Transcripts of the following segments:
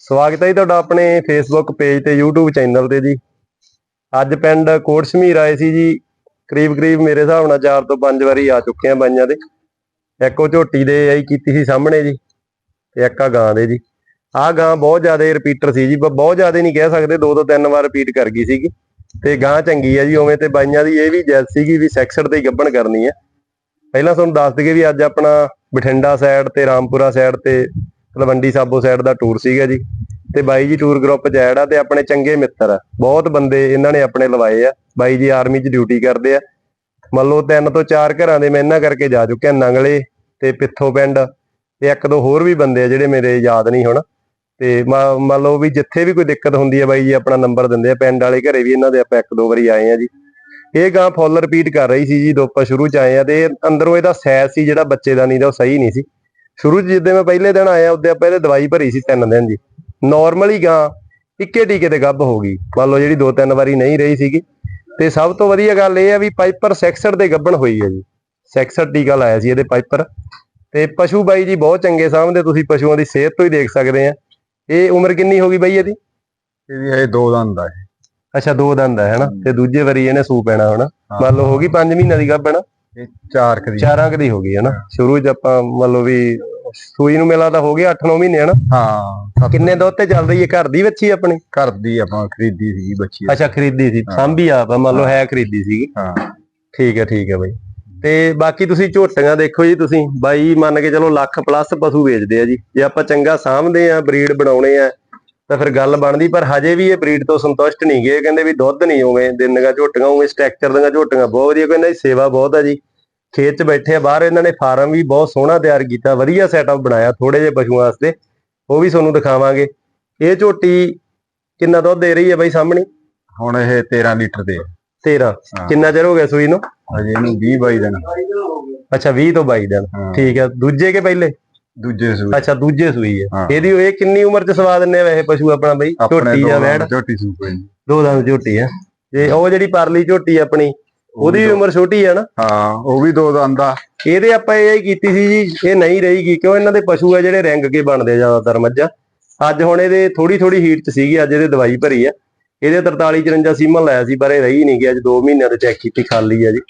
ਸਵਾਗਤ ਹੈ ਜੀ ਤੁਹਾਡਾ ਆਪਣੇ ਫੇਸਬੁੱਕ ਪੇਜ ਤੇ YouTube ਚੈਨਲ ਤੇ ਜੀ। ਅੱਜ ਪਿੰਡ ਕੋਟ ਸ਼ਮੀਰ ਆਏ ਸੀ ਜੀ। ਕਰੀਬ ਕਰੀਬ ਮੇਰੇ ਹਿਸਾਬ ਨਾਲ 4 ਤੋਂ 5 ਵਾਰੀ ਆ ਚੁੱਕੇ ਆ ਬਾਈਆਂ ਦੇ। ਇੱਕ ਝੋਟੀ ਦੇ ਆਈ ਕੀਤੀ ਸੀ ਸਾਹਮਣੇ ਜੀ ਤੇ ਇੱਕ ਗਾਂ ਦੇ ਜੀ। ਆਹ ਗਾਂ ਬਹੁਤ ਜ਼ਿਆਦਾ ਰਿਪੀਟਰ ਸੀ ਜੀ। ਬਹੁਤ ਜ਼ਿਆਦਾ ਨਹੀਂ ਕਹਿ ਸਕਦੇ, ਦੋ ਤੋਂ ਤਿੰਨ ਵਾਰ ਰਿਪੀਟ ਕਰ ਗਈ ਸੀਗੀ। ਤੇ ਗਾਂ ਚੰਗੀ ਆ ਜੀ ਉਵੇਂ ਤੇ ਬਾਈਆਂ ਦੀ ਇਹ ਵੀ ਜੈਸ ਸੀਗੀ ਵੀ ਸੈਕਸਡ ਤੇ ਹੀ ਗੱਭਣ ਕਰਨੀ ਹੈ ਪਹਿਲਾਂ ਤੁਹਾਨੂੰ ਦੱਸ ਦਈਏ ਵੀ ਅੱਜ ਆਪਣਾ ਬਠਿੰਡਾ ਸਾਈਡ ਤੇ ਰਾਮਪੁਰਾ ਸਾਈਡ ਤੇ ਤਲਵੰਡੀ ਸਾਬੋ ਸਾਈਡ ਦਾ ਟੂਰ ਸੀਗਾ ਜੀ। ਤੇ ਬਾਈ ਜੀ ਟੂਰ ਗਰੁੱਪ ਚ ਐਡ ਆ ਤੇ ਆਪਣੇ ਚੰਗੇ ਮਿੱਤਰ ਆ। ਬਹੁਤ ਬੰਦੇ ਇਹਨਾਂ ਨੇ ਆਪਣੇ ਲਵਾਏ ਆ। ਬਾਈ ਜੀ ਆਰਮੀ 'ਚ ਡਿਊਟੀ ਕਰਦੇ ਆ। ਮੰਨ ਲਓ ਤਿੰਨ ਤੋਂ ਚਾਰ ਘਰਾਂ ਦੇ ਮੈਂ ਇਹਨਾਂ ਕਰਕੇ ਜਾ ਚੁੱਕਿਆ, ਨੰਗਲੇ ਤੇ ਪਿੱਥੋ ਪਿੰਡ ਤੇ ਇੱਕ ਦੋ ਹੋਰ ਵੀ ਬੰਦੇ ਆ ਜਿਹੜੇ ਮੇਰੇ ਯਾਦ ਨਹੀਂ ਹੁਣ। ਤੇ ਮ- ਮੰਨ ਲਓ ਵੀ ਜਿੱਥੇ ਵੀ ਕੋਈ ਦਿੱਕਤ ਹੁੰਦੀ ਹੈ ਬਾਈ ਜੀ ਆਪਣਾ ਨੰਬਰ ਦਿੰਦੇ ਆ। ਪਿੰਡ ਵਾਲੇ ਘਰੇ ਵੀ ਇਹਨਾਂ ਦੇ ਆਪਾਂ ਇੱਕ ਦੋ ਵਾਰੀ ਆਏ ਆ ਜੀ। ਇਹ ਗਾਂ ਫੁੱਲ ਰਿਪੀਟ ਕਰ ਰਹੀ ਸੀ ਜੀ ਜਦੋਂ ਆਪਾਂ ਸ਼ੁਰੂ ਚ ਆਏ ਆ ਤੇ ਅੰਦਰੋਂ ਇਹਦਾ ਸਾਈਜ਼ ਸੀ ਜਿਹੜਾ ਬੱਚੇ ਦਾ ਨਹੀਂ ਦਾ ਉਹ ਸਹੀ ਨਹੀਂ ਸੀ। ਸ਼ੁਰੂ ਚ ਜਿੱਦੇ ਮੈਂ ਪਹਿਲੇ ਦਿਨ ਆਇਆ ਉਹਦੇ ਆਪਾਂ ਇਹਦੇ ਦਵਾਈ ਭਰੀ ਸੀ ਤਿੰਨ ਦਿਨ ਦੀ। ਨਾਰਮਲੀ ਗਾਂ ਇੱਕੇ ਟੀਕੇ ਤੇ ਗੱਭ ਹੋ ਗਈ। ਮੰਨ ਲਓ ਜਿਹੜੀ ਦੋ ਤਿੰਨ ਵਾਰੀ ਨਹੀਂ ਰਹੀ ਸੀਗੀ। ਤੇ ਸਭ ਤੋਂ ਵਧੀਆ ਗੱਲ ਇਹ ਆ ਵੀ ਪਾਈਪਰ ਸੈਕਸਡ ਦੇ ਗੱਭਣ ਹੋਈ ਹੈ ਜੀ। ਸੈਕਸਡ ਟੀਕਾ ਲਾਇਆ ਸੀ ਇਹਦੇ ਪਾਈਪਰ ਤੇ ਪਸ਼ੂ ਬਾਈ ਜੀ ਬਹੁਤ ਚੰਗੇ ਸਾਹਮਣੇ ਤੁਸੀਂ ਪਸ਼ੂਆਂ ਦੀ ਸਿਹਤ ਤੋਂ ਹੀ ਦੇਖ ਸਕਦੇ ਆ। ਇਹ ਉਮਰ ਕਿੰਨੀ ਹੋ ਗਈ ਬਾਈ ਇਹਦੀ? ਇਹਦੀ ਇਹ ਦੋ ਦੰਦ ਆ। ਅੱਛਾ ਦੋ ਦੰਦ ਹੈ ਹਨਾ? ਤੇ ਦੂਜੇ ਵਾਰੀ ਇਹਨੇ ਸੂ ਪੈਣਾ ਹਨਾ? ਹਾਂ। ਮੰਨ ਲਓ ਹੋ ਗਈ 5 ਮਹੀਨਿਆਂ ਦੀ ਗੱਭਣ ਇਹ ਚਾਰ ਕਦੀ ਚਾਰਾਂ ਕਦੀ ਹੋ ਗਈ ਹਨਾ ਸ਼ੁਰੂ ਚ ਆਪਾਂ ਮੰਨ ਲਓ ਵੀ ਸੂਈ ਨੂੰ ਮਿਲਾ ਤਾਂ ਹੋ ਗਿਆ 8-9 ਮਹੀਨੇ ਹਨਾ ਹਾਂ ਕਿੰਨੇ ਦੁੱਧ ਤੇ ਚੱਲ ਰਹੀ ਹੈ? ਘਰ ਦੀ ਵੱਛੀ ਆਪਣੀ? ਘਰ ਦੀ ਆਪਾਂ ਖਰੀਦੀ ਸੀਗੀ ਬੱਚੀ ਅੱਛਾ ਖਰੀਦੀ ਸੀ। ਹਾਂ। ਸਾਂਭੀ ਆਪ ਆ, ਮੰਨ ਲਓ ਹੈ ਖਰੀਦੀ ਸੀਗੀ। ਹਾਂ। ਠੀਕ ਹੈ ਠੀਕ ਹੈ ਬਾਈ। ਤੇ ਬਾਕੀ ਤੁਸੀਂ ਝੋਟੀਆਂ ਦੇਖੋ ਜੀ ਤੁਸੀਂ। ਬਾਈ ਮੰਨ ਕੇ ਚਲੋ ਲੱਖ ਪਲੱਸ ਪਸ਼ੂ ਵੇਚਦੇ ਆ ਜੀ। ਜੇ ਆਪਾਂ ਚੰਗਾ ਸਾਂਭਦੇ ਆ ਬਰੀਡ ਬਣਾਉਣੇ ਆ ਤਾਂ ਫਿਰ ਗੱਲ ਬਣਦੀ ਪਰ ਹਜੇ ਵੀ ਇਹ ਬਰੀਡ ਤੋਂ ਸੰਤੁਸ਼ਟ ਨਹੀਂ ਗਏ। ਕਹਿੰਦੇ ਵੀ ਦੁੱਧ ਨਹੀਂ ਉਵੇਂ ਦਿੰਦੀਆਂ ਝੋਟੀਆਂ ਉਵੇਂ ਸਟਰਕਚਰ ਦੀਆਂ ਝੋਟੀਆਂ ਬਹੁਤ ਵਧੀਆ ਕਹਿੰਦਾ ਜੀ ਸੇਵਾ ਬਹੁਤ ਆ ਜੀ। ਖੇਤ 'ਚ ਬੈਠੇ ਆ ਬਾਹਰ ਇਹਨਾਂ ਨੇ ਫਾਰਮ ਵੀ ਬਹੁਤ ਸੋਹਣਾ ਤਿਆਰ ਕੀਤਾ ਵਧੀਆ ਸੈਟਅਪ ਬਣਾਇਆ ਥੋੜੇ ਜਿਹੇ ਪਸ਼ੂਆਂ ਵਾਸਤੇ ਉਹ ਵੀ ਤੁਹਾਨੂੰ ਦਿਖਾਵਾਂਗੇ। ਇਹ ਝੋਟੀ ਕਿੰਨਾ ਦੁੱਧ ਦੇ ਰਹੀ ਹੈ ਬਾਈ ਸਾਹਮਣੇ? ਹੁਣ ਇਹ 13 ਲੀਟਰ ਦੇ। ਆ। 13 ਹਾਂ। ਕਿੰਨਾ ਚਿਰ ਹੋ ਗਿਆ ਸੂਈ ਨੂੰ? ਹਜੇ ਇਹਨੂੰ 20 22 ਦਿਨ। ਅੱਛਾ 20 ਤੋਂ 22 ਦਿਨ। ਠੀਕ ਹੈ। ਦੂਜੇ ਕੇ ਪਹਿਲੇ? ਦੂਜੇ ਸੂਏ ਅੱਛਾ ਦੂਜੇ ਸੂਈ ਹੈ ਹਾਂ। ਇਹਦੀ ਇਹ ਕਿੰਨੀ ਉਮਰ ਚ ਸਵਾ ਦਿੰਨੇ ਆ ਵੈਸੇ ਪਸ਼ੂ ਆਪਣਾ ਬਈ? ਝੋਟੀ ਦੰਦ ਵੈੜ? ਝੋਟੀ ਸੂਪੇ ਦੋ ਦੰਦ ਝੋਟੀ ਹੈ ਤੇ ਉਹ ਜਿਹੜੀ ਪਰਲੀ ਝੋਟੀ ਆਪਣੀ ਉਹਦੀ ਵੀ ਉਮਰ ਛੋਟੀ ਹੈ ਨਾ? ਹਾਂ ਉਹ ਵੀ ਦੋ ਦੰਦ ਆ ਇਹਦੇ ਆਪਾਂ ਇਹ ਕੀਤੀ ਸੀ ਜੀ ਇਹ ਨਹੀਂ ਰਹੇਗੀ ਕਿਉਂ ਇਹਨਾਂ ਦੇ ਪਸ਼ੂ ਆ ਜਿਹੜੇ ਰਿੰਗ ਕੇ ਬਣਦੇ ਆ ਜ਼ਿਆਦਾਤਰ ਮੱਝਾਂ। ਅੱਜ ਹੁਣ ਇਹਦੇ ਥੋੜੀ ਥੋੜੀ ਹੀਟ ਚ ਸੀਗੀ ਅੱਜ ਇਹਦੇ ਦਵਾਈ ਭਰੀ ਆ। ਇਹਦੇ 43 54 ਸੀਮਨ ਲਾਇਆ ਸੀ ਪਰ ਇਹ ਰਹੀ ਨਹੀਂ ਗਿਆ ਅੱਜ 2 ਮਹੀਨਿਆਂ ਦੇ ਚੈੱਕ ਕੀਤੀ ਖਾਲੀ ਆ ਜੀ।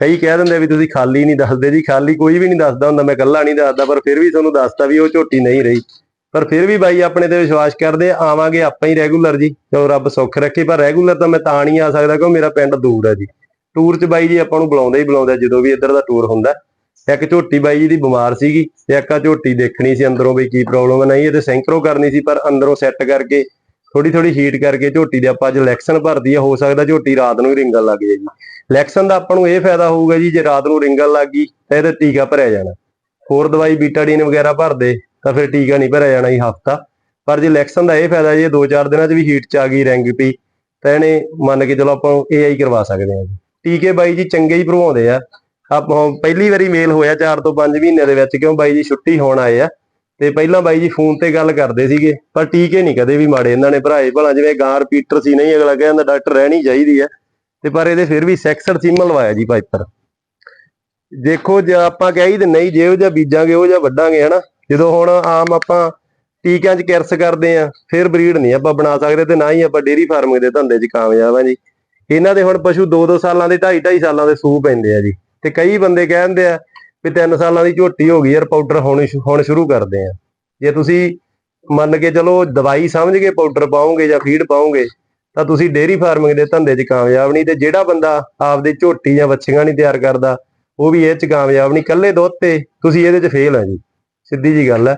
ਕਈ ਕਹਿ ਦਿੰਦੇ ਵੀ ਤੁਸੀਂ ਖਾਲੀ ਨਹੀਂ ਦੱਸਦੇ ਜੀ, ਖਾਲੀ ਕੋਈ ਵੀ ਨਹੀਂ ਦੱਸਦਾ ਹੁੰਦਾ, ਮੈਂ ਇਕੱਲਾ ਨਹੀਂ ਦੱਸਦਾ, ਪਰ ਫਿਰ ਵੀ ਤੁਹਾਨੂੰ ਦੱਸਦਾ ਵੀ ਉਹ ਝੋਟੀ ਨਹੀਂ ਰਹੀ। ਪਰ ਫਿਰ ਵੀ ਬਾਈ ਆਪਣੇ ਤੇ ਵਿਸ਼ਵਾਸ ਕਰਦੇ ਆਵਾਂਗੇ ਆਪਾਂ ਹੀ ਰੈਗੂਲਰ ਜੀ, ਕਿਉਂ ਰੱਬ ਸੁੱਖ ਰੱਖੇ, ਪਰ ਰੈਗੂਲਰ ਤਾਂ ਮੈਂ ਤਾਂ ਨਹੀਂ ਆ ਸਕਦਾ, ਕਿਉਂ ਮੇਰਾ ਪਿੰਡ ਦੂਰ ਹੈ ਜੀ। ਟੂਰ 'ਚ ਬਾਈ ਜੀ ਆਪਾਂ ਨੂੰ ਬੁਲਾਉਂਦਾ ਹੀ ਬੁਲਾਉਂਦਾ ਜਦੋਂ ਵੀ ਇੱਧਰ ਦਾ ਟੂਰ ਹੁੰਦਾ। ਇੱਕ ਝੋਟੀ ਬਾਈ ਜੀ ਦੀ ਬਿਮਾਰ ਸੀਗੀ, ਤੇ ਇੱਕ ਝੋਟੀ ਦੇਖਣੀ ਸੀ ਅੰਦਰੋਂ ਵੀ ਕੀ ਪ੍ਰੋਬਲਮ ਹੈ ਨਹੀਂ, ਇਹ ਤੇ ਸੈਂਕਰੋ ਕਰਨੀ ਸੀ, ਪਰ ਅੰਦਰੋਂ ਸੈੱਟ ਕਰਕੇ ਥੋੜੀ ਥੋੜੀ ਹੀਟ ਕਰਕੇ ਝੋਟੀ ਦੇ ਆਪਾਂ ਅੱਜ ਲੈਕਸਨ ਭਰਦੀ ਹੈ ਹੋ ਸਕਦਾ ਝੋਟੀ ਰਾਤ ਨੂੰ ਹੀ ਰਿੰਗਲ ਲੱਗ ਜਾਏ ਜੀ। ਲੈਕਸਨ ਦਾ ਆਪਾਂ ਨੂੰ ਇਹ ਫਾਇਦਾ ਹੋਊਗਾ ਜੀ, ਜੇ ਰਾਤ ਨੂੰ ਰਿੰਗਣ ਲੱਗ ਗਈ, ਤਾਂ ਇਹਦਾ ਟੀਕਾ ਭਰਿਆ ਜਾਣਾ। ਹੋਰ ਦਵਾਈ ਬੀਟਾਡੀਨ ਵਗੈਰਾ ਭਰਦੇ, ਤਾਂ ਫਿਰ ਟੀਕਾ ਨਹੀਂ ਭਰਿਆ ਜਾਣਾ ਜੀ ਹਫਤਾ। ਪਰ ਜੇ ਲੈਕਸਨ ਦਾ ਇਹ ਫਾਇਦਾ ਜੇ 2-4 ਦਿਨਾਂ 'ਚ ਵੀ ਹੀਟ 'ਚ ਆ ਗਈ, ਰਿੰਗ ਪਈ, ਤਾਂ ਇਹਨੇ ਮੰਨ ਕੇ ਚਲੋ ਆਪਾਂ ਏਆਈ ਕਰਵਾ ਸਕਦੇ ਹਾਂ ਜੀ। ਟੀਕੇ ਬਾਈ ਜੀ ਚੰਗੇ ਹੀ ਭਰਵਾਉਂਦੇ ਆ। ਆਪਾਂ ਪਹਿਲੀ ਵਾਰੀ ਮੇਲ ਹੋਇਆ 4 ਤੋਂ 5 ਮਹੀਨੇ ਦੇ ਵਿੱਚ, ਕਿਉਂ ਬਾਈ ਜੀ ਛੁੱਟੀ ਹੋਣ ਆਏ ਆ। ਤੇ ਪਹਿਲਾਂ ਬਾਈ ਜੀ ਫੋਨ ਤੇ ਗੱਲ ਕਰਦੇ ਸੀਗੇ, ਪਰ ਟੀਕੇ ਨਹੀਂ ਕਦੇ ਵੀ ਮਾੜੇ ਇਹਨਾਂ ਨੇ ਭਰਾਏ। ਭਲਾ ਜਿਵੇਂ ਗਾਂ ਰਿਪੀਟਰ ਸੀ, ਨਹੀਂ ਅਗਲਾ ਕਹਿੰਦਾ ਡਾਕਟਰ ਰਹਿਣੀ ਚਾਹੀਦੀ ਹੈ। ਤੇ ਪਰ ਇਹਦੇ ਫਿਰ ਵੀ ਸੈਕਸਰ ਸੀਮਾ ਲਵਾਇਆ ਜੀ ਪਾਈਪਰ। ਦੇਖੋ ਜੇ ਆਪਾਂ ਕਹਿ ਹੀ ਨਹੀਂ ਜੇ ਉਹ ਜਿਹਾ ਬੀਜਾਂਗੇ, ਉਹ ਜਿਹਾ ਵੱਢਾਂਗੇ, ਹਨਾ। ਜਦੋਂ ਹੁਣ ਆਮ ਆਪਾਂ ਟੀਕਿਆਂ 'ਚ ਕਿਰਸ ਕਰਦੇ ਆ ਫਿਰ ਬਰੀਡ ਨਹੀਂ ਆਪਾਂ ਬਣਾ ਸਕਦੇ ਤੇ ਨਾ ਹੀ ਆਪਾਂ ਡੇਰੀ ਫਾਰਮਿੰਗ ਦੇ ਧੰਦੇ 'ਚ ਕਾਮਯਾਬ ਆ ਜੀ। ਇਹਨਾਂ ਦੇ ਹੁਣ ਪਸ਼ੂ 2-2 ਸਾਲਾਂ ਦੇ 2.5-2.5 ਸਾਲਾਂ ਦੇ ਸੂ ਪੈਂਦੇ ਆ ਜੀ। ਤੇ ਕਈ ਬੰਦੇ ਕਹਿੰਦੇ ਆ ਵੀ 3 ਸਾਲਾਂ ਦੀ ਝੋਟੀ ਹੋ ਗਈ ਯਾਰ ਪਾਊਡਰ ਹੁਣ ਸ਼ੁ- ਹੁਣ ਸ਼ੁਰੂ ਕਰਦੇ ਆ। ਜੇ ਤੁਸੀਂ ਮੰਨ ਕੇ ਚਲੋ ਦਵਾਈ ਸਮਝ ਕੇ ਪਾਊਡਰ ਪਾਓਗੇ ਜਾਂ ਫੀਡ ਪਾਓਗੇ, ਤਾਂ ਤੁਸੀਂ ਡੇਰੀ ਫਾਰਮਿੰਗ ਦੇ ਧੰਦੇ 'ਚ ਕਾਮਯਾਬ ਨਹੀਂ ਤੇ ਜਿਹੜਾ ਬੰਦਾ ਆਪਦੇ ਝੋਟੀ ਜਾਂ ਵੱਛੀਆਂ ਨਹੀਂ ਤਿਆਰ ਕਰਦਾ, ਉਹ ਵੀ ਇਹ 'ਚ ਕਾਮਯਾਬ ਨਹੀਂ। ਕੱਲੇ ਦੁੱਧ ਤੇ ਤੁਸੀਂ ਇਹਦੇ 'ਚ ਫੇਲ ਆ ਜੀ। ਸਿੱਧੀ ਜੀ ਗੱਲ ਹੈ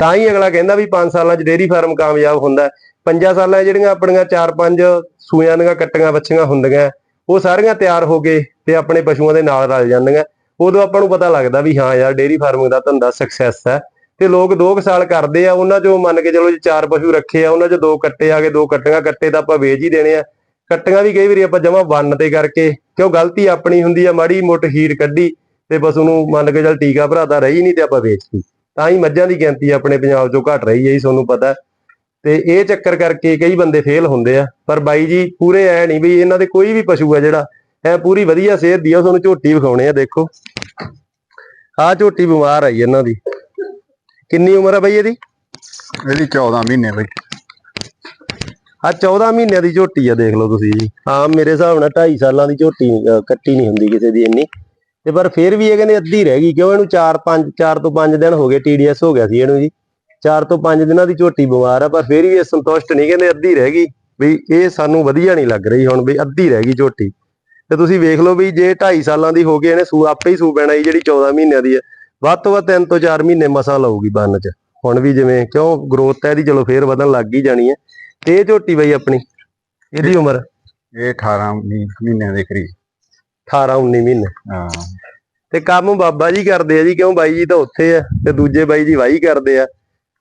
ਤਾਂ ਹੀ ਅਗਲਾ ਕਹਿੰਦਾ ਵੀ 5 ਸਾਲਾਂ 'ਚ ਡੇਰੀ ਫਾਰਮ ਕਾਮਯਾਬ ਹੁੰਦਾ ਹੈ। ਪੰਜਾਂ ਸਾਲਾਂ ਜਿਹੜੀਆਂ ਆਪਣੀਆਂ 4-5 ਸੂਆਂ ਦੀਆਂ ਕੱਟੀਆਂ ਵੱਛੀਆਂ ਹੁੰਦੀਆਂ, ਉਹ ਸਾਰੀਆਂ ਤਿਆਰ ਹੋ ਕੇ ਤੇ ਆਪਣੇ ਪਸ਼ੂਆਂ ਦੇ ਨਾਲ ਰਲ ਜਾਂਦੀਆਂ। ਉਦੋਂ ਆਪਾਂ ਨੂੰ ਪਤਾ ਲੱਗਦਾ ਵੀ ਹਾਂ ਯਾਰ ਡੇਰੀ ਫਾਰਮਿੰਗ ਦਾ ਧੰਦਾ ਸਕਸੈਸ ਹੈ। ਤੇ ਲੋਕ 2 ਸਾਲ ਕਰਦੇ ਆ, ਉਹਨਾਂ 'ਚੋਂ ਮੰਨ ਕੇ ਚਲੋ ਜੀ ਚਾਰ ਪਸ਼ੂ ਰੱਖੇ ਆ, ਉਹਨਾਂ 'ਚ ਦੋ ਕੱਟੇ ਆ ਗਏ, ਦੋ ਕੱਟੀਆਂ, ਕੱਟੇ ਤਾਂ ਆਪਾਂ ਵੇਚ ਹੀ ਦੇਣੇ ਆ। ਕੱਟੀਆਂ ਵੀ ਕਈ ਵਾਰੀ ਆਪਾਂ ਜਮਾ ਬੰਨ ਤੇ ਕਰਕੇ, ਕਿਉਂ ਗਲਤੀ ਆਪਣੀ ਹੁੰਦੀ ਆ, ਮਾੜੀ ਮੋਟ ਹੀਰ ਕੱਢੀ ਤੇ ਪਸ਼ੂ ਨੂੰ ਮੰਨ ਕੇ ਚੱਲ ਟੀਕਾ ਭਰਾਤਾ ਰਹੀ ਨਹੀਂ ਤੇ ਆਪਾਂ ਵੇਚਤੀ ਤਾਂ ਹੀ ਮੱਝਾਂ ਦੀ ਗਿਣਤੀ ਆਪਣੇ ਪੰਜਾਬ 'ਚੋਂ ਘਟ ਰਹੀ ਹੈ ਜੀ, ਤੁਹਾਨੂੰ ਪਤਾ ਤੇ ਇਹ ਚੱਕਰ ਕਰਕੇ ਕਈ ਬੰਦੇ ਫੇਲ ਹੁੰਦੇ ਆ। ਪਰ ਬਾਈ ਜੀ, ਪੂਰੇ ਐ ਨਹੀਂ ਵੀ ਇਹਨਾਂ ਦੇ ਕੋਈ ਵੀ ਪਸ਼ੂ ਆ ਜਿਹੜਾ ਐ ਪੂਰੀ ਵਧੀਆ ਸਿਹਤ ਦੀ ਆ ਤੁਹਾਨੂੰ ਝੋਟੀ ਵਿਖਾਉਣੇ ਆ ਦੇਖੋ। ਆਹ ਝੋਟੀ ਬਿਮਾਰ ਆਈ ਇਹਨਾਂ ਦੀ। ਕਿੰਨੀ ਉਮਰ ਆ ਬਾਈ ਇਹਦੀ? ਇਹਦੀ 14 ਮਹੀਨੇ ਬਈ। ਆ 14 ਮਹੀਨਿਆਂ ਦੀ ਝੋਟੀ ਆ ਦੇਖ ਲਓ ਤੁਸੀਂ ਜੀ। ਆਮ ਮੇਰੇ ਹਿਸਾਬ ਨਾਲ 2.5 ਸਾਲਾਂ ਦੀ ਝੋਟੀ ਕੱਟੀ ਨਹੀਂ ਹੁੰਦੀ ਕਿਸੇ ਦੀ ਇੰਨੀ। ਤੇ ਪਰ ਫਿਰ ਵੀ ਇਹ ਕਹਿੰਦੇ ਅੱਧੀ ਰਹਿ ਗਈ ਕਿਉਂ ਇਹਨੂੰ 4 5 4 ਤੋਂ 5 ਦਿਨ ਹੋ ਗਏ ਟੀਡੀਐਸ ਹੋ ਗਿਆ ਸੀ ਇਹਨੂੰ ਜੀ। 4 ਤੋਂ 5 ਦਿਨਾਂ ਦੀ ਝੋਟੀ ਬਿਮਾਰ ਆ ਪਰ ਫਿਰ ਵੀ ਇਹ ਸੰਤੁਸ਼ਟ ਨਹੀਂ ਕਹਿੰਦੇ ਅੱਧੀ ਰਹਿ ਗਈ। ਵੀ ਇਹ ਸਾਨੂੰ ਵਧੀਆ ਨਹੀਂ ਲੱਗ ਰਹੀ ਹੁਣ ਵੀ ਅੱਧੀ ਰਹਿ ਗਈ ਝੋਟੀ। ਤੇ ਤੁਸੀਂ ਵੇਖ ਲਓ ਵੀ ਜੇ 2.5 ਸਾਲਾਂ ਦੀ ਹੋ ਗਈ ਇਹਨੇ ਸੂ ਆਪੇ ਹੀ ਸੂ ਪੈਣਾ ਜੀ ਜਿਹੜੀ 14 ਮਹੀਨਿਆਂ ਦੀ ਹੈ। ਵੱਧ ਤੋਂ ਵੱਧ 3 ਤੋਂ 4 ਮਹੀਨੇ ਮਸਾਂ ਲਊਗੀ ਬੰਨ ਚ। ਹੁਣ ਵੀ ਜਿਵੇਂ ਕਿਉਂ ਗਰੋਥ ਹੈ ਇਹਦੀ ਚਲੋ ਫੇਰ ਵਧਣ ਲੱਗ ਹੀ ਜਾਣੀ ਹੈ। ਤੇ ਇਹ ਝੋਟੀ ਬਈ ਆਪਣੀ ਇਹਦੀ ਉਮਰ? ਇਹ 18 ਮਹੀ- ਮਹੀਨਿਆਂ ਦੇ ਕਰੀਬ। 18 19 ਮਹੀਨੇ। ਹਾਂ। ਤੇ ਕੰਮ ਬਾਬਾ ਜੀ ਕਰਦੇ ਆ ਜੀ ਕਿਉਂ ਬਾਈ ਜੀ ਤਾਂ ਉੱਥੇ ਆ ਤੇ ਦੂਜੇ ਬਾਈ ਜੀ ਵਾਹੀ ਕਰਦੇ ਆ।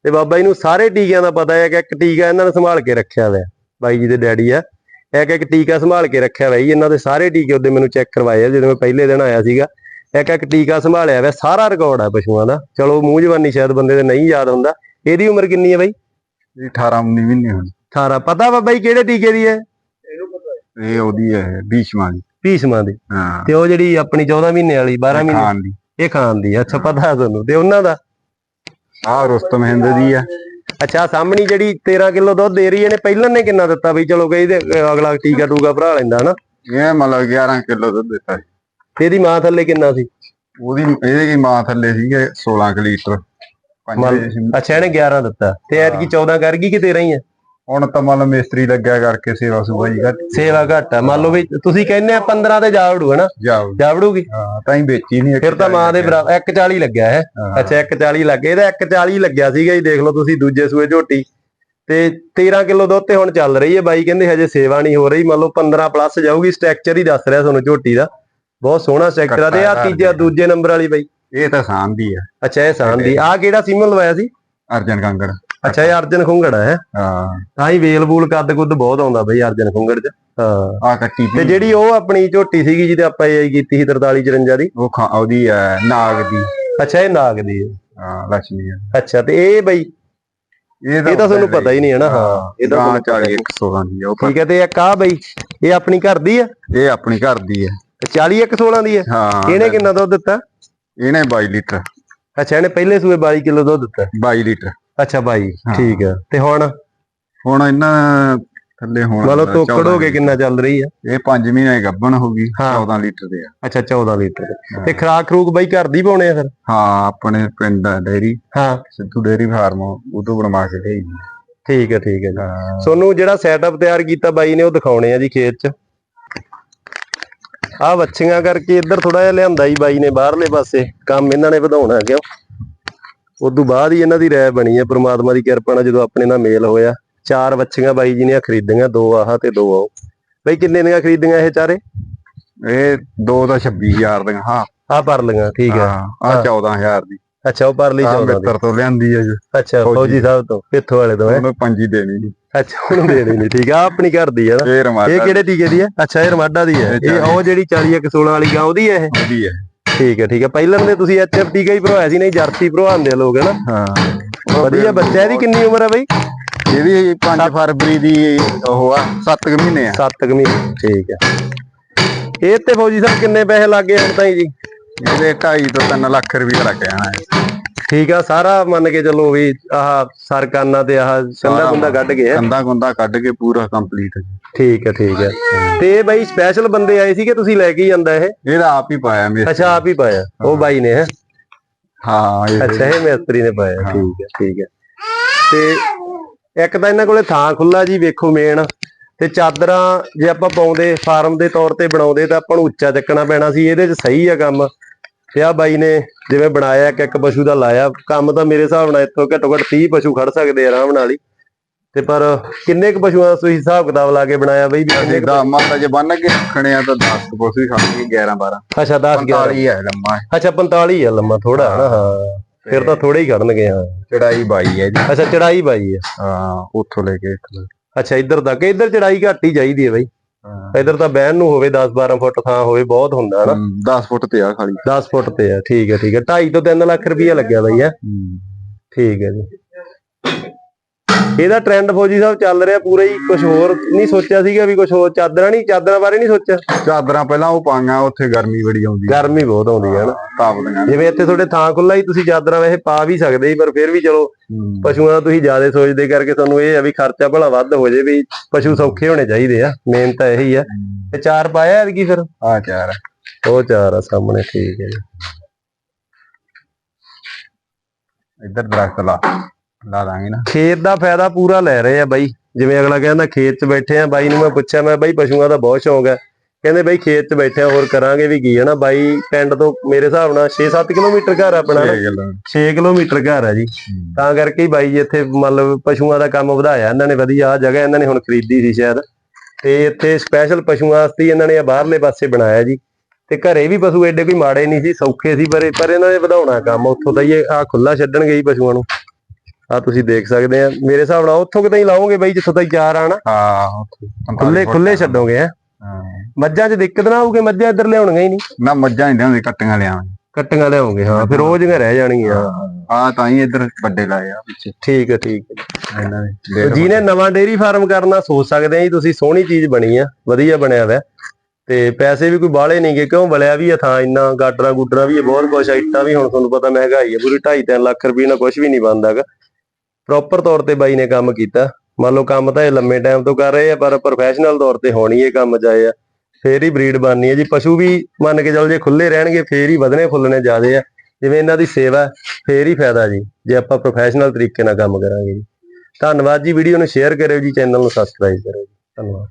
ਤੇ ਬਾਬਾ ਜੀ ਨੂੰ ਸਾਰੇ ਟੀਕਿਆਂ ਦਾ ਪਤਾ ਹੈ ਕਿ ਇੱਕ ਟੀਕਾ ਇਹਨਾਂ ਨੇ ਸੰਭਾਲ ਕੇ ਰੱਖਿਆ ਹੋਇਆ। ਬਾਈ ਜੀ ਦੇ ਡੈਡੀ ਆ। ਇੱਕ ਇੱਕ ਟੀਕਾ ਸੰਭਾਲ ਕੇ ਰੱਖਿਆ ਜੀ ਇਹਨਾਂ ਦੇ ਸਾਰੇ ਟੀਕੇ ਉਹਦੇ ਮੈਨੂੰ ਚੈੱਕ ਕਰਵਾਏ ਆ ਜਦੋਂ ਮੈਂ ਪਹਿਲੇ ਦਿਨ ਆਇਆ ਸੀਗਾ। ਇੱਕ ਇੱਕ ਟੀਕਾ ਸੰਭਾਲਿਆ ਹੋਇਆ ਸਾਰਾ ਰਿਕਾਰਡ ਆ ਪਸ਼ੂਆਂ ਦਾ। ਚਲੋ ਮੂੰਹ ਜਵਾਨੀ ਸ਼ਾਇਦ ਬੰਦੇ ਦੇ ਨਹੀਂ ਯਾਦ ਹੁੰਦਾ। ਇਹਦੀ ਉਮਰ ਕਿੰਨੀ ਹੈ ਬਾਈ? ਇਹ 18 19 ਮਹੀਨੇ ਹੁਣ 18 ਪਤਾ ਬਾਬਾ ਜੀ ਕਿਹੜੇ ਟੀਕੇ ਦੀ ਹੈ? ਇਹ ਉਹਦੀ ਹੈ ਭੀਸ਼ਮਾ ਦੀ ਭੀਸ਼ਮਾਂ ਦੀ। ਹਾਂ। ਤੇ ਉਹ ਜਿਹੜੀ ਆਪਣੀ 14 ਮਹੀਨੇ ਵਾਲੀ 12 ਮਹੀਨੇ ਖਾਨ ਦੀ। ਇਹ ਖਾਨ ਦੀ। ਆ। ਅੱਛਾ ਪਤਾ ਤੁਹਾਨੂੰ। ਤੇ ਉਹਨਾਂ ਦਾ? ਆਹ ਰੁਸਤਮ ਹਿੰਦ ਦੀ ਆ। ਅੱਛਾ ਸਾਹਮਣੀ ਜਿਹੜੀ 13 ਕਿਲੋ ਦੁੱਧ ਦੇ ਰਹੀ ਹੈ ਇਹਨੇ ਪਹਿਲਾਂ ਨੇ ਕਿੰਨਾ ਦਿੱਤਾ ਬਈ ਚਲੋ ਕਹੀ ਤੇ ਅਗਲਾ ਟੀਕਾ ਟੂਕਾ ਭਰਾ ਲੈਂਦਾ ਹਨਾ? ਇਹ ਮਤਲਬ 11 ਕਿਲੋ ਦੁੱਧ ਦਿੱਤਾ ਸੀ। ਤੇ ਇਹਦੀ ਮਾਂ ਥੱਲੇ ਕਿੰਨਾ ਸੀ? ਉਹਦੀ ਇਹਦੇ ਕੀ ਮਾਂ ਥੱਲੇ ਸੀਗੇ 16 ਕੁ ਲੀਟਰ। ਅੱਛਾ ਇਹਨੇ 11 ਦਿੱਤਾ। ਤੇ ਐਤਕੀ 14 ਕਰ ਗਈ ਕਿ 13 ਹੀ ਹੈ ਹੁਣ ਤਾਂ ਮਤਲਬ ਮਿਸਤਰੀ ਲੱਗਿਆ ਕਰਕੇ ਸੇਵਾ ਸੁਭਾ ਜੀ ਘੱਟ ਸੇਵਾ ਘੱਟ ਆ। ਮੰਨ ਲਓ ਵੀ ਤੁਸੀਂ ਕਹਿੰਦੇ ਆ 15 ਤੇ ਜਾ ਵੜੂ ਹਨਾ ਜਾਓ ਜਾ ਵੜੂਗੀ ਹਾਂ ਤਾਂ ਹੀ ਵੇਚੀ ਨਹੀਂ ਫਿਰ ਤਾਂ ਮਾਂ ਦੇ ਬਰਾਬਰ 140 ਲੱਗਿਆ ਹੈ। ਅੱਛਾ 140 ਲੱਗੇ ਇਹਦਾ 140 ਲੱਗਿਆ ਸੀਗਾ ਜੀ ਦੇਖ ਲਓ ਤੁਸੀਂ ਦੂਜੇ ਸੂਏ ਝੋਟੀ। ਤੇ 13 ਕਿਲੋ ਦੁੱਧ ਤੇ ਹੁਣ ਚੱਲ ਰਹੀ ਹੈ ਬਾਈ ਕਹਿੰਦੇ ਹਜੇ ਸੇਵਾ ਨਹੀਂ ਹੋ ਰਹੀ। ਮੰਨ ਲਓ 15 ਪਲੱਸ ਜਾਊਗੀ ਸਟ੍ਰਕਚਰ ਹੀ ਦੱਸ ਰਿਹਾ ਤੁਹਾਨੂੰ ਝੋਟੀ ਦਾ। ਬਹੁਤ ਸੋਹਣਾ ਸਟ੍ਰਕਚਰ ਆ ਤੇ ਆ ਤੀਜਾ ਦੂਜੇ ਨੰਬਰ ਵਾਲੀ ਬਾਈ। ਇਹ ਤਾਂ ਸਾਨ ਦੀ ਆ। ਅੱਛਾ ਇਹ ਸਾਨ ਦੀ ਆ ਕਿਹੜਾ ਸੀਮਨ ਲਵਾਇਆ ਸੀ? ਅਰਜਨ ਕੰਗੜ। ਅੱਛਾ ਇਹ ਅਰਜਨ ਖੁੰਗੜਾ ਹੈ ਹਾਂ? ਤਾਂ ਹੀ ਵੇਲ ਬੂਲ ਕੱਦ ਕੁੱਦ ਬਹੁਤ ਆਉਂਦਾ ਬਈ ਅਰਜਨ ਖੁੰਗੜ ਚ। ਹਾਂ। ਆ ਕੱਟੀ ਤੇ ਜਿਹੜੀ ਉਹ ਆਪਣੀ ਝੋਟੀ ਸੀਗੀ ਜਿਹਦੇ ਆਪਾਂ ਇਹ ਕੀਤੀ ਸੀ 43 54 ਦੀ। ਉਹ ਉਹਦੀ ਨਾਗ ਦੀ। ਅੱਛਾ ਇਹ ਨਾਗ ਦੀ ਹੈ। ਹਾਂ ਲక్ష్ਮੀ ਆ। ਅੱਛਾ ਤੇ ਇਹ ਬਈ ਇਹ ਇਹ ਤਾਂ ਤੁਹਾਨੂੰ ਪਤਾ ਹੀ ਨਹੀਂ ਹੈ ਨਾ ਹਾਂ। ਇਹ ਤਾਂ ਤੁਹਾਨੂੰ ਪਤਾ 40 116 ਦੀ ਉਹ ਠੀਕ ਹੈ ਤੇ ਇੱਕ ਆ ਬਈ ਇਹ ਆਪਣੀ ਘਰ ਦੀ ਪਰ ਇਹ ਆਪਣੀ ਘਰ ਦੀ ਹੈ। 40 ਇੱਕ 16 ਦੀ ਹੈ? ਹਾਂ ਇਹਨੇ ਕਿੰਨਾ ਦੁੱਧ ਦਿੱਤਾ? ਇਹਨੇ 22 ਲੀਟਰ। ਅੱਛਾ ਇਹਨੇ ਪਹਿਲੇ ਸੂਏ 22 ਕਿਲੋ ਦੁੱਧ ਦਿੱਤਾ। 22 ਲੀਟਰ। ਅੱਛਾ ਬਾਈ। ਠੀਕ ਹੈ। ਤੇ ਹੁਣ? ਹੁਣ ਇਹਨਾਂ ਥੱਲੇ ਹੁਣ ਮੰਨ ਲਓ ਤੋਕੜ ਹੋ ਕੇ ਕਿੰਨਾ ਚੱਲ ਰਹੀ ਆ? ਇਹ 5 ਮਹੀਨੇ ਗੱਭਣ ਹੋ ਗਈ ਹਾਂ। 14 ਲੀਟਰ ਦੇ ਆ। ਅੱਛਾ 14 ਲੀਟਰ ਦੇ। ਤੇ ਖਰਾਕ ਖਰੂਕ ਬਾਈ ਘਰ ਦੀ ਪਾਉਣੇ ਆ ਫਿਰ? ਹਾਂ ਆਪਣੇ ਪਿੰਡ ਡੇਰੀ। ਹਾਂ। ਸਿੱਧੂ ਡੇਰੀ ਫਾਰਮ ਤੋਂ ਬਣਵਾ ਕੇ ਲਈ ਠੀਕ ਹੈ ਠੀਕ ਹੈ ਜੀ। ਹਾਂ। ਸੋਨੂੰ ਜਿਹੜਾ ਸੈਟਅਪ ਤਿਆਰ ਕੀਤਾ ਬਾਈ ਨੇ ਉਹ ਦਿਖਾਉਣੇ ਆ ਜੀ ਖੇਤ 'ਚ। ਆ ਵੱਛੀਆਂ ਕਰਕੇ ਇੱਧਰ ਥੋੜਾ ਜਿਹਾ ਲਿਆਂਦਾ ਜੀ ਬਾਈ ਨੇ ਬਾਹਰਲੇ ਪਾਸੇ। ਕੰਮ ਇਹਨਾਂ ਨੇ ਵਧਾਉਣਾ ਕਿਉਂ? ਉਦੋਂ ਬਾਅਦ ਹੀ ਇਹਨਾਂ ਦੀ ਰਾਇ ਬਣੀ ਹੈ ਪ੍ਰਮਾਤਮਾ ਦੀ ਕਿਰਪਾ ਨਾਲ ਜਦੋਂ ਆਪਣੇ ਨਾਲ ਮੇਲ ਹੋਇਆ ਚਾਰ ਵੱਛੀਆਂ ਬਾਈ ਜੀ ਨੇ ਖਰੀਦੀਆਂ ਦੋ ਆਹ ਤੇ ਦੋ ਆਹ ਬਈ ਕਿੰਨੇ ਦੀਆਂ ਖਰੀਦੀਆਂ ਇਹ ਚਾਰੇ? ਇਹ ਦੋ ਦਾ 26000 ਦੀਆਂ ਹਾਂ। ਆ ਪਰ ਲਈਆਂ ਠੀਕ ਹੈ। ਆ 14000 ਦੀ। ਅੱਛਾ ਉਹ ਪਰ ਲਈ ਆ 14 ਦੀ। ਮਿੱਤਰ ਤੋਂ ਲਿਆਂਦੀ ਹੈ ਜੀ। ਅੱਛਾ ਫੌਜੀ। ਸਾਹਿਬ ਤੋਂ ਪਿੱਥੋਂ ਵਾਲੇ ਤੋਂ ਉਹਨੂੰ ਪੰਜੀ ਦੇਣੀ ਜੀ ਅੱਛਾ ਉਹਨੂੰ ਦੇਣੀ ਨਹੀਂ ਠੀਕ ਆ ਆਪਣੀ ਘਰ ਦੀ ਹੈ ਇਹ ਕਿਹੜੇ ਟੀਕੇ ਦੀ ਹੈ? ਅੱਛਾ ਇਹ ਰਮਾਡਾ ਦੀ ਹੈ। ਇਹ ਉਹ ਜਿਹੜੀ 40 ਇੱਕ 16 ਵਾਲੀ ਗਾਂ ਉਹਦੀ ਹੈ ਇਹ? ਦੀ ਹੈ। ਠੀਕ ਹੈ ਠੀਕ ਹੈ। ਪਹਿਲਾਂ ਦੇ ਤੁਸੀਂ ਐਚਐਫ ਟੀਕਾ ਹੀ ਭਰਵਾਇਆ ਸੀ ਨਹੀਂ ਜਰਸੀ ਭਰਵਾਉਂਦੇ ਲੋਕ ਹਨਾ ਹਾਂ। ਵਧੀਆ ਬੱਚਾ ਇਹਦੀ ਕਿੰਨੀ ਉਮਰ ਹੈ ਬਈ? ਇਹਦੀ 5 ਫਰਵਰੀ ਦੀ ਉਹ ਆ 7 ਮਹੀਨੇ ਆ। 7 ਕੁ ਮਹੀਨੇ ਠੀਕ ਹੈ। ਇਹ ਤੇ ਫੌਜੀ ਸਾਹਿਬ ਕਿੰਨੇ ਪੈਸੇ ਲੱਗੇ ਹੁਣ ਤਾਈਂ ਜੀ? ਇਹਦੇ 2.5 ਤੋਂ 3 ਲੱਖ ਰੁਪਏ ਲੱਗ ਜਾਣਾ ਹੈ ਠੀਕ ਆ ਸਾਰਾ ਮੰਨ ਕੇ ਚੱਲੋ ਵੀ ਆਹ ਸਰਕਾਨਾ ਤੇ ਆਹ ਕੰਦਾ ਕੁੰਦਾ ਕੱਢ ਗਏ। ਆ। ਕੰਦਾ ਕੁੰਦਾ ਕੱਢ ਕੇ ਪੂਰਾ ਕੰਪਲੀਟ ਠੀਕ ਹੈ ਠੀਕ ਹੈ ਤੇ ਇਹ ਬਾਈ ਸਪੈਸ਼ਲ ਬੰਦੇ ਆਏ ਸੀ ਕਿ ਤੁਸੀਂ ਲੈ ਕੇ ਹੀ ਜਾਂਦਾ ਇਹ? ਇਹਦਾ ਆਪ ਹੀ ਪਾਇਆ ਮੇਰੇ ਅੱਛਾ ਆਪ ਹੀ ਪਾਇਆ। ਉਹ ਬਾਈ ਨੇ ਹੈ? ਹਾਂ ਇਹ ਅੱਛਾ ਇਹ ਮਿਸਤਰੀ ਨੇ ਪਾਇਆ। ਠੀਕ ਹੈ ਠੀਕ ਹੈ ਤੇ ਇੱਕ ਤਾਂ ਇਹਨਾਂ ਕੋਲੇ ਥਾਂ ਖੁੱਲਾ ਜੀ ਵੇਖੋ ਮੇਨ ਤੇ ਚਾਦਰਾਂ ਜੇ ਆਪਾਂ ਪਾਉਂਦੇ ਫਾਰਮ ਦੇ ਤੌਰ ਤੇ ਬਣਾਉਂਦੇ ਤਾਂ ਆਪਾਂ ਨੂੰ ਉੱਚਾ ਚੱਕਣਾ ਪੈਣਾ ਸੀ ਇਹਦੇ 'ਚ ਸਹੀ ਆ ਕੰਮ। ਤੇ ਆ ਬਾਈ ਨੇ ਜਿਵੇਂ ਬਣਾਇਆ ਇੱਕ ਇੱਕ ਪਸ਼ੂ ਦਾ ਲਾਇਆ। ਕੰਮ ਤਾਂ ਮੇਰੇ ਹਿਸਾਬ ਨਾਲ ਇੱਥੋਂ ਘੱਟੋ ਘੱਟ 30 ਪਸ਼ੂ ਖੜ ਸਕਦੇ ਆ ਆਰਾਮ ਨਾਲ ਹੀ। ਤੇ ਪਰ ਕਿੰਨੇ ਕੁ ਪਸ਼ੂਆਂ ਦਾ ਤੁਸੀਂ ਹਿਸਾਬ ਕਿਤਾਬ ਲਾ ਕੇ ਬਣਾਇਆ ਬਈ? ਵੀ ਕੁ- ਦਾ ਮਾਤਾ ਜੇ ਬੰਨ ਕੇ ਰੱਖਣੇ ਆ ਤਾਂ 10 ਕੁ ਵੀ ਖਾਣਗੇ 11 12 ਅੱਛਾ 10 11 45 ਹੈ ਲੰਮਾ। ਅੱਛਾ 45 ਆ ਲੰਮਾ ਥੋੜਾ ਹਾਂ। ਫਿਰ ਤਾਂ ਥੋੜੇ ਹੀ ਖੜਨਗੇ ਹਾਂ। ਚੜਾਈ 22 ਹੈ ਜੀ। ਅੱਛਾ ਚੜਾਈ ਬਾਈ ਹੈ। ਹਾਂ ਉੱਥੋਂ ਲੈ ਕੇ ਇੱਥੇ। ਅੱਛਾ ਇੱਧਰ ਤੱਕ। ਇੱਧਰ ਚੜਾਈ ਘੱਟ ਹੀ ਚਾਹੀਦੀ ਹੈ ਬਾਈ। ਇੱਧਰ ਤਾਂ ਬਹਿਣ ਨੂੰ ਹੋਵੇ 10 12 ਫੁੱਟ ਥਾਂ ਹੋਵੇ ਬਹੁਤ ਹੁੰਦਾ ਹਨਾ? 10 ਫੁੱਟ ਤੇ ਆ ਖਾਲੀ। 10 ਫੁੱਟ ਤੇ ਆ ਠੀਕ ਹੈ ਠੀਕ ਹੈ। 2.5 ਤੋਂ 3 ਲੱਖ ਰੁਪਈਆ ਲੱਗਿਆ ਬਾਈ ਹੈ। ਠੀਕ ਹੈ ਜੀ। ਇਹਦਾ ਟ੍ਰੈਂਡ ਫੌਜੀ ਸਾਹਿਬ ਚੱਲ ਰਿਹਾ ਪੂਰਾ ਹੀ ਕੁਝ ਹੋਰ ਨਹੀਂ ਸੋਚਿਆ ਸੀਗਾ ਵੀ ਕੁਝ ਹੋਰ ਚਾਦਰਾਂ ਨਹੀਂ ਚਾਦਰਾਂ ਬਾਰੇ ਨਹੀਂ ਸੋਚਿਆ? ਚਾਦਰਾਂ ਪਹਿਲਾਂ ਉਹ ਪਾਈਆਂ ਉੱਥੇ ਗਰਮੀ ਬੜੀ ਆਉਂਦੀ ਗਰਮੀ ਬਹੁਤ ਆਉਂਦੀ ਹੈ ਨਾ ਤਾਪਦੀਆਂ ਜਿਵੇਂ ਇੱਥੇ ਤੁਹਾਡੇ ਥਾਂ ਖੁੱਲਾ ਹੀ ਤੁਸੀਂ ਚਾਦਰਾਂ ਵੈਸੇ ਪਾ ਵੀ ਸਕਦੇ ਪਰ ਫਿਰ ਵੀ ਚਲੋ ਪਸ਼ੂਆਂ ਦਾ ਤੁਸੀਂ ਜ਼ਿਆਦਾ ਸੋਚਦੇ ਕਰਕੇ ਤੁਹਾਨੂੰ ਇਹ ਆ ਵੀ ਖਰਚਾ ਭਲਾ ਵੱਧ ਹੋ ਜੇ ਵੀ ਪਸ਼ੂ ਸੌਖੇ ਹੋਣੇ ਚਾਹੀਦੇ ਆ ਮੇਨ ਤਾਂ ਇਹੀ ਆ। ਤੇ ਚਾਰ ਪਾਇਆ ਐਤਕੀ ਫਿਰ? ਆ ਚਾਰ ਉਹ ਚਾਰ ਆ ਸਾਹਮਣੇ ਠੀਕ ਹੈ ਜੀ। ਇੱਧਰ ਦਰਖਤ ਲਾ। ਲਾ ਦਾਂਗੇ ਨਾ। ਖੇਤ ਦਾ ਫਾਇਦਾ ਪੂਰਾ ਲੈ ਰਹੇ ਆ ਬਾਈ। ਜਿਵੇਂ ਅਗਲਾ ਕਹਿੰਦਾ ਖੇਤ 'ਚ ਬੈਠੇ ਆ। ਬਾਈ ਨੂੰ ਮੈਂ ਪੁੱਛਿਆ ਮੈਂ ਬਾਈ ਪਸ਼ੂਆਂ ਦਾ ਬਹੁਤ ਸ਼ੌਂਕ ਹੈ। ਕਹਿੰਦੇ ਬਾਈ ਖੇਤ 'ਚ ਬੈਠੇ ਆ ਹੋਰ ਕਰਾਂਗੇ ਵੀ ਕੀ ਹੈ ਨਾ। ਬਾਈ ਪਿੰਡ ਤੋਂ ਮੇਰੇ ਹਿਸਾਬ ਨਾਲ 6-7 ਕਿਲੋਮੀਟਰ ਘਰ ਆ ਆਪਣਾ ਨਾ। ਇਹ ਗੱਲ 6 ਕਿਲੋਮੀਟਰ ਘਰ ਆ ਜੀ। ਤਾਂ ਕਰਕੇ ਹੀ ਬਾਈ ਜੀ ਇੱਥੇ ਮਤਲਬ ਪਸ਼ੂਆਂ ਦਾ ਕੰਮ ਵਧਾਇਆ ਇਹਨਾਂ ਨੇ ਵਧੀਆ ਆ ਜਗ੍ਹਾ ਇਹਨਾਂ ਨੇ ਹੁਣ ਖਰੀਦੀ ਸੀ ਸ਼ਾਇਦ। ਤੇ ਇੱਥੇ ਸਪੈਸ਼ਲ ਪਸ਼ੂਆਂ ਵਾਸਤੇ ਹੀ ਇਹਨਾਂ ਨੇ ਆ ਬਾਹਰਲੇ ਪਾਸੇ ਬਣਾਇਆ ਜੀ। ਤੇ ਘਰੇ ਵੀ ਪਸ਼ੂ ਐਡੇ ਕੋਈ ਮਾੜੇ ਨਹੀਂ ਸੀ ਸੌਖੇ ਸੀ ਪਰ ਪਰ ਇਹਨਾਂ ਨੇ ਵਧਾਉਣਾ ਕੰਮ। ਉੱਥੋਂ ਤਾਂ ਹੀ ਆ ਖੁੱਲਾ ਛੱਡਣਗੇ ਜੀ ਪਸ਼ੂਆਂ ਨੂੰ। ਆ ਤੁਸੀਂ ਦੇਖ ਸਕਦੇ ਆ। ਮੇਰੇ ਹਿਸਾਬ ਨਾਲ ਉੱਥੋਂ ਕਿਤੇ ਹੀ ਲਾਓਗੇ ਬਾਈ ਜਿੱਥੋਂ ਤਾਈ ਚਾਰ ਆਣ ਹਾਂ ਖੁੱਲੇ ਖੁੱਲੇ ਛੱਡੋਗੇ ਆ ਹਾਂ। ਮੱਝਾਂ 'ਚ ਦਿੱਕਤ ਨਾ ਆਊਗੀ ਮੱਝਾਂ ਇੱਧਰ ਲਿਆਉਣੀਆਂ ਹੀ ਨਹੀਂ। ਨਾ ਮੱਝਾਂ ਨਹੀਂ ਲਿਆਉਂਦੇ ਕੱਟੀਆਂ ਲਿਆਵਾਂਗੇ ਕੱਟੀਆਂ ਲਿਆਉਂਗੇ ਹਾਂ ਫਿਰ ਉਹ ਜਗ੍ਹਾ ਰਹਿ ਜਾਣਗੀਆਂ। ਆ ਤਾਂ ਹੀ ਇੱਧਰ ਵੱਡੇ ਲਾਏ ਆ ਪਿੱਛੇ। ਠੀਕ ਹੈ ਠੀਕ ਹੈ। ਜਿਹਨੇ ਨਵਾਂ ਡੇਰੀ ਫਾਰਮ ਕਰਨਾ ਸੋਚ ਸਕਦੇ ਆ ਜੀ ਤੁਸੀਂ ਸੋਹਣੀ ਚੀਜ਼ ਬਣੀ ਆ ਵਧੀਆ ਬਣਿਆ ਹੋਇਆ ਤੇ ਪੈਸੇ ਵੀ ਕੋਈ ਬਾਹਲੇ ਨਹੀਂਗੇ ਕਿਉਂ ਬਲਿਆ ਵੀ ਆ ਥਾਂ ਇੰਨਾ ਗਾਟਰਾਂ ਗੁੱਟਰਾਂ ਵੀ ਆ ਬਹੁਤ ਕੁਛ ਆ, ਇੱਟਾਂ ਵੀ ਹੁਣ ਤੁਹਾਨੂੰ ਪਤਾ ਮਹਿੰਗਾਈ ਆ ਪੂਰੀ 2.5 ਲੱਖ ਰੁਪਏ ਨਾਲ ਕੁਝ ਵੀ ਨਹੀਂ ਬਣਦਾਗਾ ਪ੍ਰੋਪਰ ਤੌਰ ਤੇ ਬਾਈ ਨੇ ਕੰਮ ਕੀਤਾ। ਮੰਨ ਲਓ ਕੰਮ ਤਾਂ ਇਹ ਲੰਮੇ ਟਾਈਮ ਤੋਂ ਕਰ ਰਹੇ ਆ, ਪਰ ਪ੍ਰੋਫੈਸ਼ਨਲ ਤੌਰ ਤੇ ਹੋਣੀ ਇਹ ਕੰਮ ਜਾਏ ਆ। ਫੇਰ ਹੀ ਬਰੀਡ ਬਣਨੀ ਹੈ ਜੀ। ਪਸ਼ੂ ਵੀ ਮੰਨ ਕੇ ਚੱਲ ਜੇ ਖੁੱਲੇ ਰਹਿਣਗੇ, ਫੇਰ ਹੀ ਵਧਣੇ ਫੁੱਲਣੇ ਜ਼ਿਆਦੇ ਆ। ਜਿਵੇਂ ਇਹਨਾਂ ਦੀ ਸੇਵਾ, ਫੇਰ ਹੀ ਫਾਇਦਾ ਜੀ। ਜੇ ਆਪਾਂ ਪ੍ਰੋਫੈਸ਼ਨਲ ਤਰੀਕੇ ਨਾਲ ਕੰਮ ਕਰਾਂਗੇ ਜੀ। ਧੰਨਵਾਦ ਜੀ। ਵੀਡੀਓ ਨੂੰ ਸ਼ੇਅਰ ਕਰਿਓ ਜੀ ਚੈਨਲ ਨੂੰ ਸਬਸਕ੍ਰਾਈਬ ਕਰਿਓ ਜੀ। ਧੰਨਵਾਦ।